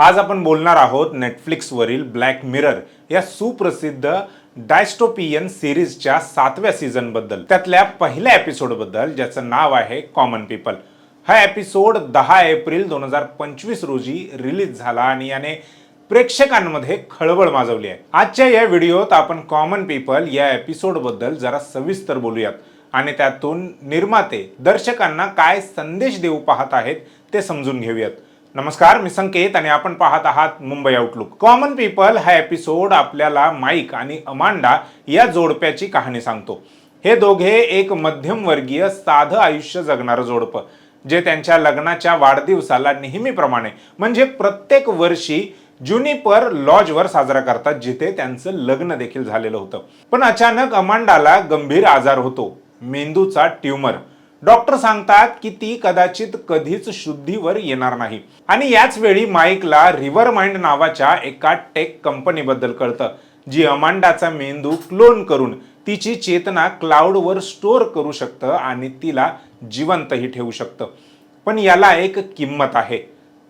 आज आपण बोलणार आहोत नेटफ्लिक्सवरील ब्लॅक मिरर या सुप्रसिद्ध डायस्टोपियन सिरीजच्या सातव्या सीझनबद्दल. त्यातल्या पहिल्या एपिसोडबद्दल ज्याचं नाव आहे कॉमन पीपल हा एपिसोड दहा एप्रिल दोन हजार पंचवीस रोजी रिलीज झाला आणि याने प्रेक्षकांमध्ये खळबळ माजवली आहे. आजच्या या व्हिडिओत आपण कॉमन पीपल या एपिसोडबद्दल जरा सविस्तर बोलूयात आणि त्यातून निर्माते दर्शकांना काय संदेश देऊ पाहत आहेत ते समजून घेऊयात. नमस्कार मी संकेत आणि आपण पाहत आहात मुंबई आउटलुक कॉमन पीपल हा एपिसोड आपल्याला माईक आणि अमांडा या जोडप्याची कहाणी सांगतो. हे दोघे एक मध्यमवर्गीय साधं आयुष्य जगणारं जोडपं जे त्यांच्या लग्नाच्या वाढदिवसाला नेहमीप्रमाणे म्हणजे प्रत्येक वर्षी ज्युनिपर लॉजवर साजरा करतात जिथे त्यांचं लग्न देखील झालेलं होतं. पण अचानक अमांडाला गंभीर आजार होतो. मेंदूचा ट्यूमर. डॉक्टर सांगतात की ती कदाचित कधीच शुद्धीवर येणार नाही. आणि याच वेळी माईकला रिव्हर माइंड नावाच्या एका टेक कंपनीबद्दल कळतं जी अमांडाचा मेंदू क्लोन करून तिची चेतना क्लाउडवर स्टोअर करू शकतं आणि तिला जिवंतही ठेवू शकतं. पण याला एक किंमत आहे.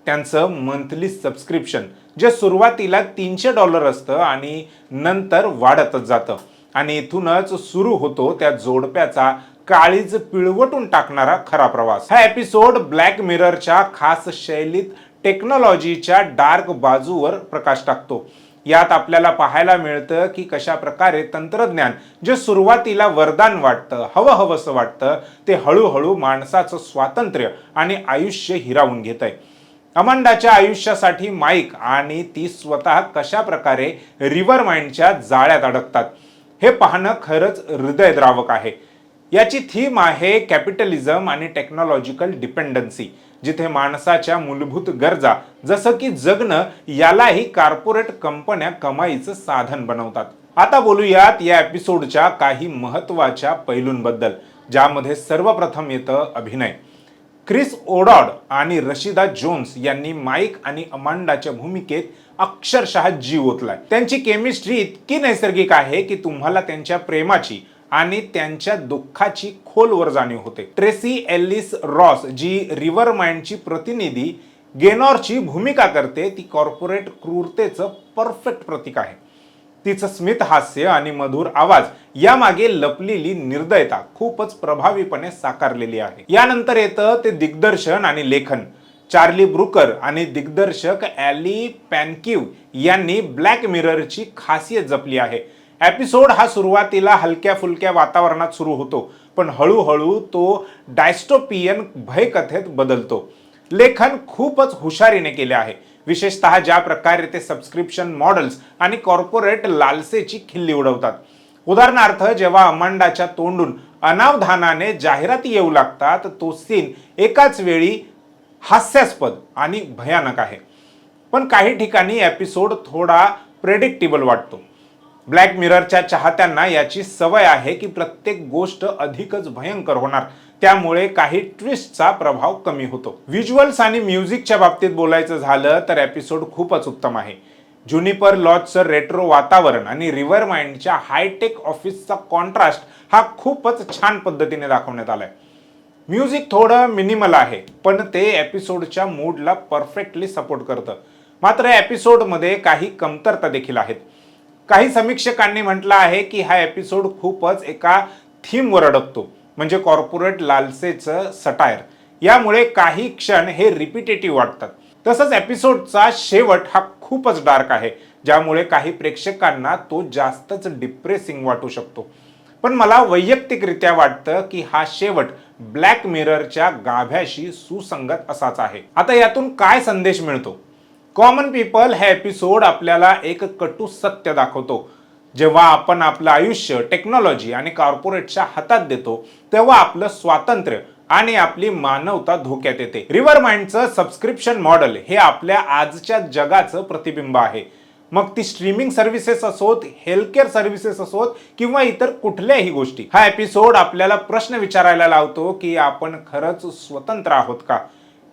त्यांचं मंथली सबस्क्रिप्शन जे सुरुवातीला तीनशे डॉलर असतं आणि नंतर वाढतच जातं. आणि इथूनच सुरू होतो त्या जोडप्याचा काळीज पिळवटून टाकणारा खरा प्रवास. हा एपिसोड ब्लॅक मिररच्या खास शैलीत टेक्नॉलॉजीच्या डार्क बाजूवर प्रकाश टाकतो. यात आपल्याला पाहायला मिळतं की कशा प्रकारे तंत्रज्ञान जे सुरुवातीला वरदान वाटतं हवं हवंसं वाटतं ते हळूहळू माणसाचं स्वातंत्र्य आणि आयुष्य हिरावून घेत आहे अमांडाच्या आयुष्यासाठी माईक आणि ती स्वतः कशा प्रकारे रिव्हर माइंडच्या जाळ्यात अडकतात हे पाहणं खरंच हृदयद्रावक आहे. याची थीम आहे कॅपिटलिझम आणि टेक्नॉलॉजिकल डिपेंडन्सी जिथे माणसाच्या मूलभूत गरजा जसं की जगणं यालाही कॉर्पोरेट कंपन्या कमाईचं साधन बनवतात. आता बोलूयात या एपिसोडच्या काही महत्त्वाच्या पैलूंबद्दल ज्यामध्ये सर्वप्रथम येतं अभिनय. क्रिस ओडॉड आणि रशिदा जोन्स यांनी माईक आणि अमांडाच्या भूमिकेत अक्षरशः जीव ओतलाय. त्यांची केमिस्ट्री इतकी नैसर्गिक आहे की तुम्हाला त्यांच्या प्रेमाची आणि त्यांच्या दुःखाची खोलवर जाणीव होते. ट्रेसी एलिस रॉस जी रिव्हर माइंडची प्रतिनिधी गेनॉरची भूमिका करते ती कॉर्पोरेट क्रूरतेचं परफेक्ट प्रतीक आहे. तिचं स्मित हास्य आणि मधुर आवाज यामागे लपलेली निर्दयता खूपच प्रभावीपणे साकारलेली आहे. यानंतर येतं ते दिग्दर्शन आणि लेखन. चार्ली ब्रुकर आणि दिग्दर्शक ॲली पॅनकिव यांनी ब्लॅक मिररची खासियत जपली आहे. एपिसोड हा सुरुवातीला हलक्या फुलक्या वातावरणात सुरू होतो पण हळूहळू तो डायस्टोपियन भयकथेत बदलतो. लेखन खूपच हुशारीने केले आहे. विशेषतः ज्या प्रकारे ते सबस्क्रिप्शन मॉडेल्स आणि कॉर्पोरेट लालसेची खिल्ली उडवतात. उदाहरणार्थ जेव्हा अमांडाच्या तोंडून अनावधानाने जाहिराती येऊ लागतात तो सीन एकाच वेळी हास्यास्पद आणि भयानक आहे. पण काही ठिकाणी एपिसोड थोडा प्रेडिक्टेबल वाटतो. ब्लॅक मिररच्या चाहत्यांना याची सवय आहे की प्रत्येक गोष्ट अधिकच भयंकर होणार. त्यामुळे काही ट्विस्टचा प्रभाव कमी होतो. व्हिज्युअल्स आणि म्युझिकच्या बाबतीत बोलायचं झालं तर एपिसोड खूपच उत्तम आहे. ज्युनिपर लॉजचं रेट्रो वातावरण आणि रिव्हर माइंडच्या हायटेक ऑफिसचा कॉन्ट्रास्ट हा खूपच छान पद्धतीने दाखवण्यात आलाय. म्युझिक थोडं मिनिमल आहे पण ते एपिसोडच्या मूडला परफेक्टली सपोर्ट करतं. मात्र एपिसोडमध्ये काही कमतरता देखील आहेत. काही समीक्षकांनी म्हटलं आहे की हा एपिसोड खूपच एका थीमवर अडकतो म्हणजे कॉर्पोरेट लालसेचं सटायर यामुळे काही क्षण हे रिपिटेटिव्ह वाटतात. तसंच एपिसोडचा शेवट हा खूपच डार्क आहे ज्यामुळे काही प्रेक्षकांना तो जास्तच डिप्रेसिंग वाटू शकतो. पण मला वैयक्तिकरित्या वाटतं की हा शेवट ब्लॅक मिररच्या गाभ्याशी सुसंगत असाच आहे. आता यातून काय संदेश मिळतो? कॉमन पीपल हे एपिसोड आपल्याला एक कटू सत्य दाखवतो. जेव्हा आपण आपलं आयुष्य टेक्नॉलॉजी आणि कॉर्पोरेटच्या हातात देतो तेव्हा आपलं स्वातंत्र्य आणि आपली मानवता धोक्यात येते. रिव्हर माइंडचं सबस्क्रिप्शन मॉडेल हे आपल्या आजच्या जगाचं प्रतिबिंब आहे. मग ती स्ट्रीमिंग सर्व्हिसेस असोत हेल्थकेअर सर्व्हिसेस असोत किंवा इतर कुठल्याही गोष्टी हा एपिसोड आपल्याला प्रश्न विचारायला लावतो की आपण खरंच स्वतंत्र आहोत का?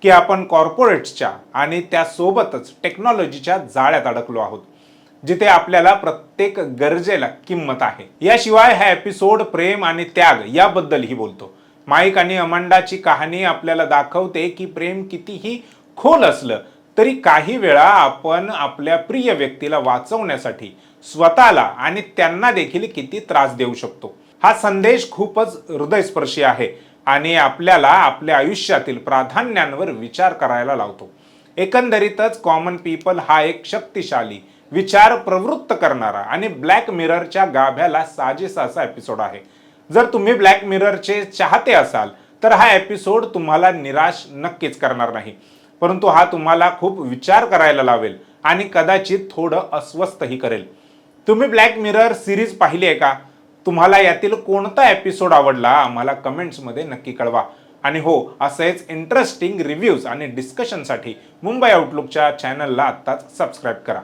की आपण कॉर्पोरेट्सच्या आणि त्यासोबतच टेक्नॉलॉजीच्या जाळ्यात अडकलो आहोत जिथे आपल्याला प्रत्येक गरजेला किंमत आहे. याशिवाय हा एपिसोड प्रेम आणि त्याग याबद्दलही बोलतो. माईक आणि अमांडाची कहाणी आपल्याला दाखवते की प्रेम कितीही खोल असलं तरी काही वेळा आपण आपल्या प्रिय व्यक्तीला वाचवण्यासाठी स्वतःला आणि त्यांना देखील किती त्रास देऊ शकतो. हा संदेश खूपच हृदयस्पर्शी आहे. आणि आपल्याला आपल्या आयुष्यातील प्राधान्यांवर विचार करायला लावतो. एकंदरीतच कॉमन पीपल हा एक शक्तिशाली विचार प्रवृत्त करणारा आणि ब्लॅक मिररच्या गाभ्याला साजेसा असा एपिसोड आहे. जर तुम्ही ब्लॅक मिररचे चाहते असाल तर हा एपिसोड तुम्हाला निराश नक्कीच करणार नाही. परंतु हा तुम्हाला खूप विचार करायला लावेल आणि कदाचित थोडं अस्वस्थही करेल. तुम्ही ब्लॅक मिरर सिरीज पाहिली आहे का? तुम्हाला यातील कोणता एपिसोड आवडला आम्हाला कमेंट्समध्ये नक्की कळवा. आणि हो असेच इंटरेस्टिंग रिव्ह्यूज आणि डिस्कशनसाठी मुंबई आउटलुकच्या चॅनलला आत्ताच सबस्क्राईब करा.